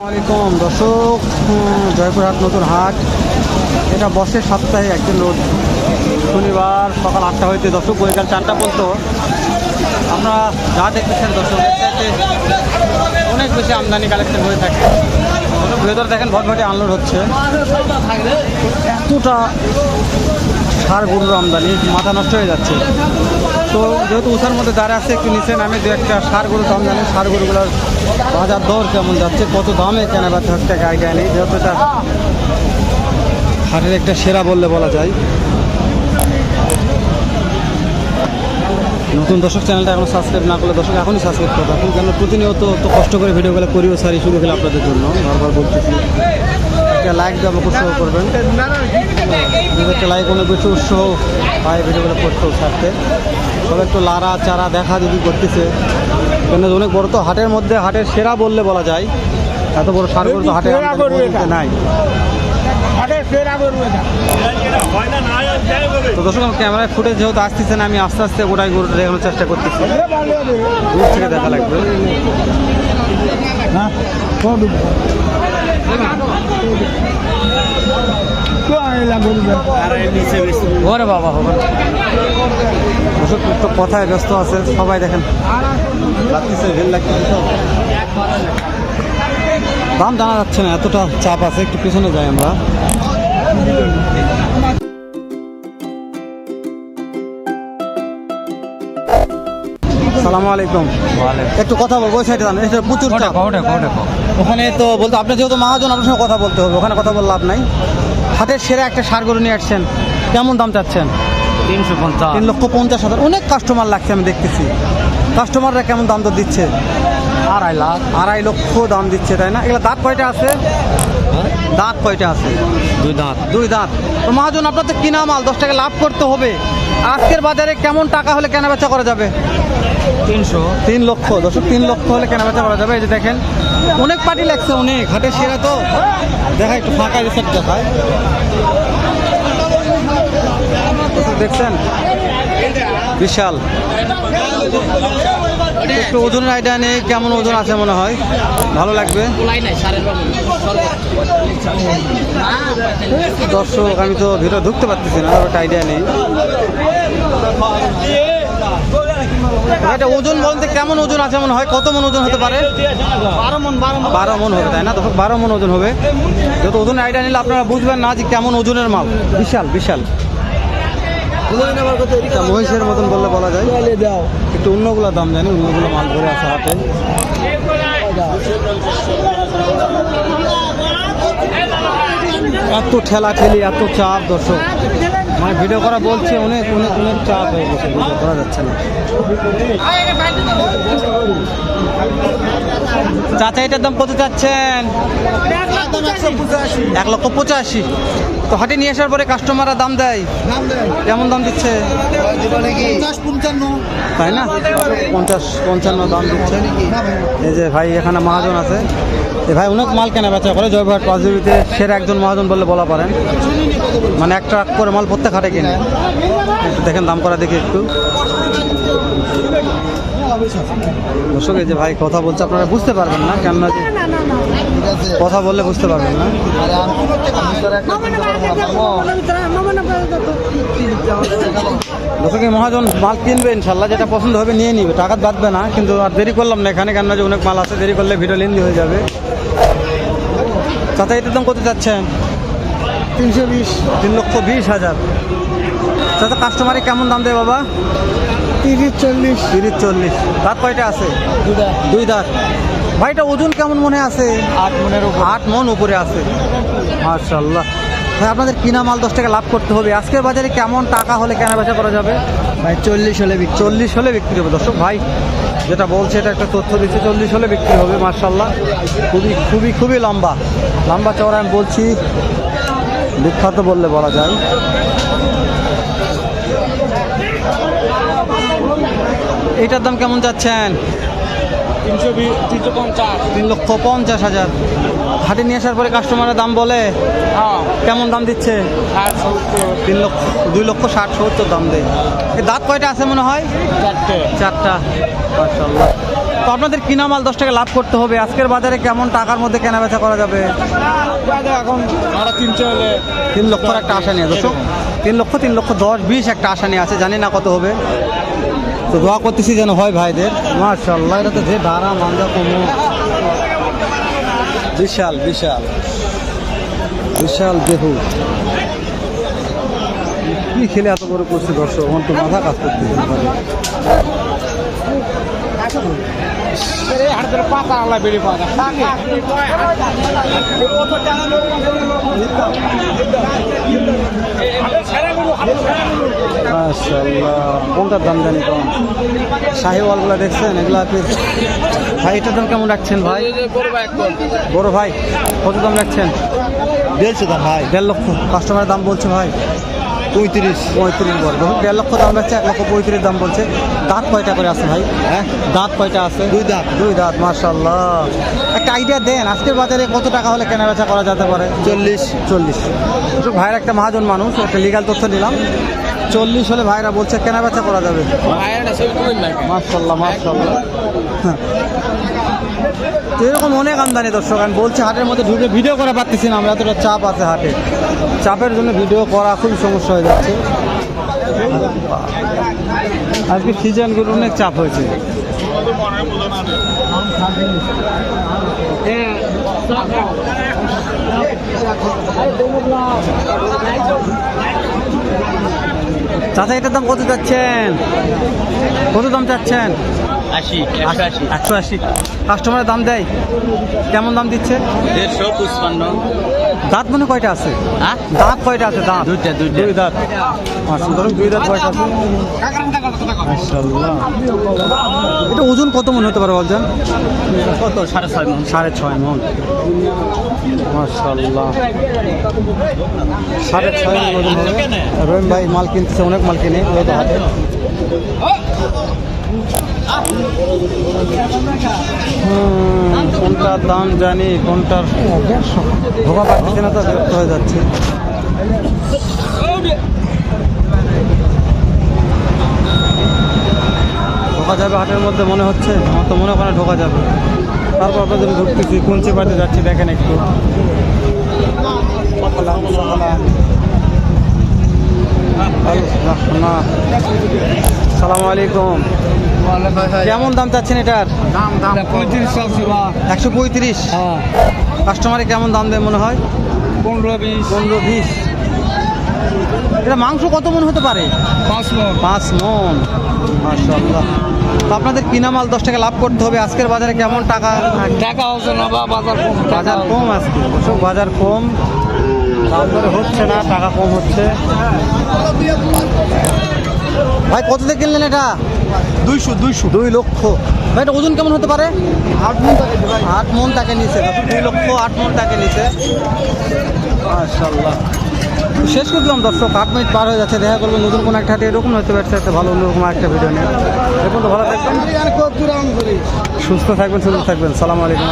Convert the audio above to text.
আসসালামাইকুম দর্শক জয়পুরহাট নতুন হাট। এটা বসে সপ্তাহে একদিন রোজ। শনিবার সকাল আটটা হইতে দর্শক, বৈকাল চারটা পর্যন্ত। আমরা যা দেখতেছেন দর্শক অনেক বেশি আমদানি কালেকশন হয়ে থাকে। ভেতরে দেখেন, ভটভটে আনলোড হচ্ছে। এতটা সার গরুর আমদানি মাথা নষ্ট হয়ে যাচ্ছে। তো যেহেতু উষার মধ্যে দাঁড়া আছে, একটু নিচে নামে দু একটা সার গরুর দাম জানি সার গরুগুলোর বাজার দর কেমন যাচ্ছে, কত দামে কেনা বেচা হচ্ছে গায়ে আইডিয়া নেই, যেহেতু এটা হাটের একটা সেরা বললে বলা যায়। নতুন দর্শক চ্যানেলটা এখন সাবস্ক্রাইব না করলে দর্শক এখনই সাবস্ক্রাইব করবে এখন কেন প্রতিনিয়ত তো কষ্ট করে ভিডিওগুলো করিও, সারি শুরু হলে আপনাদের জন্য, বারবার বলতেছি। একটা লাইক দিয়ে আমাকে উৎসাহ করবেন। একটা লাইক অনেক বেশি উৎসাহ পায় ভিডিওগুলো করতেও ছাড়তে সবাই একটু লারা চারা দেখা যদি করতেছে। কেন অনেক বড় তো হাটের মধ্যে হাটের সেরা বললে বলা যায়। এত বড় সার গরু তো হাটে গরু। নাই তো দর্শক আমার ক্যামেরায় ফুটেজ যেহেতু আসতেছে না আমি আস্তে আস্তে গোটাই গরুটা দেখানোর চেষ্টা করতেছি। দূর থেকে দেখা লাগবে। ওরে বাবা একটু কথায় ব্যস্ত আছে, সবাই দেখেন। তো। দাম জানা যাচ্ছে না, এতটা চাপ আছে, একটু পিছনে যাই আমরা। সালামু আলাইকুম। একটু কথা বলব ওই সাইডে এটা প্রচুর চাপ। ওখানে তো বলতে আপনি যেহেতু মহাজন আপনার সঙ্গে কথা বলতে হবে ওখানে কথা বললে লাভ নাই। হাটের সেরা একটা সার গরু নিয়ে আসছেন কেমন দাম চাচ্ছেন? তিনশো পঞ্চাশ। তিন লক্ষ পঞ্চাশ হাজার অনেক কাস্টমার লাগছে আমি দেখতেছি। কাস্টমাররা কেমন দাম তো দিচ্ছে? আড়াই লাখ। আড়াই লক্ষ দাম দিচ্ছে তাই না? এগুলো দাঁত কয়টা আছে? দাঁত কয়টা আছে? দুই দাঁত। দুই দাঁত। তো মহাজন আপনার তো কিনা মাল? দশ টাকা লাভ করতে হবে। আজকের বাজারে কেমন টাকা হলে কেনা বেচা করা যাবে? তিনশো। তিন লক্ষ। দশক তিন লক্ষ হলে কেনা বেচা করা যাবে। এই যে দেখেন অনেক পার্টি লাগছে অনেক। হাটের সেরা তো। দেখা একটু ফাঁকা রিসেট দেখায় দেখছেন? বিশাল। একটু ওজনের আইডিয়া নেই, কেমন ওজন আছে মনে হয়? ভালো লাগবে? দর্শক, আমি তো ভিতরে ঢুকতে পারতেছি না একটা আইডিয়া নেই। ওজন বলতে কেমন ওজন আছে মনে হয়? কত মন ওজন হতে পারে? বারো মন হবে, তাই না? দর্শক বারো মন ওজন হবে। যত ওজন আইডিয়া নিলে আপনারা বুঝবেন না যে কেমন ওজনের মাল। বিশাল বিশাল। মহিষের মতন বললে বলা যায়। একটু অন্যগুলো দাম জানি অন্যগুলো মাল ধরে আছে হাটে এত ঠেলা ঠেলি এত চাপ দর্শক। মানে ভিডিও করা বলছে অনেক অনেক অনেক চাপ হয়ে গেছে ভিডিও করা যাচ্ছে না। চাচা, এটার দাম কত চাচ্ছেন? এক লক্ষ পঁচাশি। তো হাটে নিয়ে আসার পরে কাস্টমাররা দাম দেয়। কেমন দাম দিচ্ছে? তাই না? পঞ্চাশ, পঞ্চান্ন দাম দিচ্ছে। এই যে ভাই, এখানে মহাজন আছে। এই ভাই অনেক মাল কেনা বেচা করে জয়ভাট পাঁচজুবিতে সেরা একজন মহাজন বললে বলা পারেন। মানে এক ট্রাক করে মাল প্রত্যেক হাটে কিনে। দেখেন দাম করা দেখি একটু। দর্শক এই যে ভাই কথা বলছে আপনারা বুঝতে পারবেন না কেননা যে কথা বললে বুঝতে পারবেন না। দর্শক মহাজন মাল কিনবে ইনশাল্লাহ যেটা পছন্দ হবে নিয়ে নিবে। টাকা বাঁধবে না কিন্তু আর দেরি করলাম না এখানে কেন যে অনেক মাল আছে দেরি করলে ভিডিও লেন্দি হয়ে যাবে। চাচা এটার দাম কত যাচ্ছেন তিনশো বিশ। তিন লক্ষ বিশ হাজার। চাচা কাস্টমারে কেমন দাম দেয় বাবা? তিরিশ চল্লিশ। তিরিশ চল্লিশ। দাঁত কয়টা আছে? দুই দাঁত। ভাইটা ওজন কেমন মনে আছে? আট মনের আট মন উপরে আছে। মার্শাল্লাহ ভাই আপনাদের কিনা মাল দশ টাকা লাভ করতে হবে। আজকের বাজারে কেমন টাকা হলে কেনা বেচা করা যাবে? ভাই চল্লিশ হলে বিক্রি চল্লিশ হলে বিক্রি হবে। দর্শক ভাই যেটা বলছে এটা একটা তথ্য দিচ্ছে চল্লিশ হলে বিক্রি হবে মার্শাল্লাহ খুবই খুবই খুবই লম্বা। লম্বা চওড়া আমি বলছি বিখ্যাত বললে বলা যায়। এটার দাম কেমন যাচ্ছেন তিনশো তিনশো পঞ্চাশ। তিন লক্ষ পঞ্চাশ হাজার। হাটে নিয়ে আসার পরে কাস্টমারের দাম বলে? হ্যাঁ। কেমন দাম দিচ্ছে? তিন লক্ষ দুই লক্ষ ষাট সত্তর দাম দেয়। দাঁত কয়টা আছে মনে হয়? চারটে। চারটা। মাশাল্লাহ তো আপনাদের কিনা মাল দশ টাকা লাভ করতে হবে। আজকের বাজারে কেমন টাকার মধ্যে কেনা বেচা করা যাবে? এখন আমরা তিনশো হলে তিন লক্ষর একটা আশা নিয়ে দর্শক। তিন লক্ষ তিন লক্ষ দশ বিশ একটা আশা নিয়ে আছে। জানি না কত হবে। তো দোয়া করতেছি যেন হয় ভাইদের। মার্শাল্লাহ এটা তো যে দাঁড়া মান্দা কমু। বিশাল বিশাল। বিশাল দেহু কি খেলে এত বড় করছে দর্শক? আমার তো মাথা কাজ। হাটের পাতা মাশাআল্লাহ কোনটার দাম জানি কম শাহিওয়ালগুলো দেখছেন এগুলো আপনি ভাই এটার দাম কেমন রাখছেন ভাই? বড় ভাই কত দাম রাখছেন? দেড়শো দাম ভাই। দেড় লক্ষ। কাস্টমারের দাম বলছে ভাই। পঁয়ত্রিশ। পঁয়ত্রিশ বল। ধরুন দেড় লক্ষ দাম যাচ্ছে এক লক্ষ পঁয়ত্রিশ দাম বলছে। দাঁত কয়টা করে আছে ভাই? হ্যাঁ? দাঁত কয়টা আছে? দুই দাঁত। দুই দাঁত মার্শাল্লাহ একটা আইডিয়া দেন আজকের বাজারে কত টাকা হলে কেনা বেচা করা যেতে পারে? চল্লিশ। চল্লিশ। ভাইয়ের একটা মহাজন মানুষ একটা লিগাল তথ্য নিলাম চল্লিশ হলে ভাইরা বলছে কেনা বেচা করা যাবে। হ্যাঁ। এরকম অনেক আমদানি দর্শক আমি বলছি হাটের মধ্যে ঢুকে ভিডিও করা পারতেছি না আমরা এতটা চাপ আছে হাটে। চাপের জন্য ভিডিও করা খুবই সমস্যা হয়ে যাচ্ছে। আজকে সিজনগুলো অনেক চাপ হয়েছে। চাচা দাম কত চাচ্ছেন? কত দাম চাচ্ছেন? একশো আশি। কাস্টমারের দাম দেয়? কেমন দাম দিচ্ছে? দেড়শো পঁচপান্ন। দাঁত মনে কয়টা আছে? হ্যাঁ? দাঁত কয়টা আছে দাঁত? দুইটা, দুইটা। দুই দাঁত। ধরুন দুই দাঁত কয়টা আছে? এটা ওজন কত মনে হতে পারে বলছেন কত? সাড়ে ছয় মন। সাড়ে ছয় মন। মাশাআল্লাহ। সাড়ে ছয় মন ওজন হবে। রহিম ভাই মাল কিনতেছে অনেক মাল কিনে। ওই তো। হাটে হুম, কোনটার দাম জানি কোনটার ধোকা পাচ্ছে না তো বিরক্ত হয়ে যাচ্ছে ঢোকা যাবে হাটের মধ্যে মনে হচ্ছে আমার তো মনে করে ঢোকা যাবে তারপর আপনাদের ঘুরতেছি কুঞ্চি পাড়তে যাচ্ছি দেখেন একটু সালাম আলাইকুম। কেমন দাম চাচ্ছেন এটার? দাম দাম পঁয়ত্রিশ বা একশো পঁয়ত্রিশ? হ্যাঁ। কাস্টমারে কেমন দাম দেয় মনে হয়? পনেরো বিশ। পনেরো বিশ। এটা মাংস কত মন হতে পারে? পাঁচ মন। পাঁচ মন। মাশাআল্লাহ। তো আপনাদের কিনা মাল দশ টাকা লাভ করতে হবে। আজকের বাজারে কেমন টাকা টাকা হচ্ছে না বা বাজার কম। বাজার কম আজকে। অবশ্য বাজার কম। দাম হচ্ছে না টাকা কম হচ্ছে। ভাই কত দিয়ে কিনলেন এটা? দুইশো দুইশো। দুই লক্ষ। ভাই এটা ওজন কেমন হতে পারে? আট মন আট মন তাকে নিচে দুই লক্ষ আট মন তাকে নিচে মাশাল্লাহ শেষ করে দিলাম দর্শক। আট মিনিট পার হয়ে যাচ্ছে। দেখা করব নতুন কোনো একটা হাতে এরকম হতে পারছে একটা ভালো অন্যরকম একটা ভিডিও নিয়ে। এখন তো ভালো থাকবেন। সুস্থ থাকবেন সুস্থ থাকবেন। সালাম আলাইকুম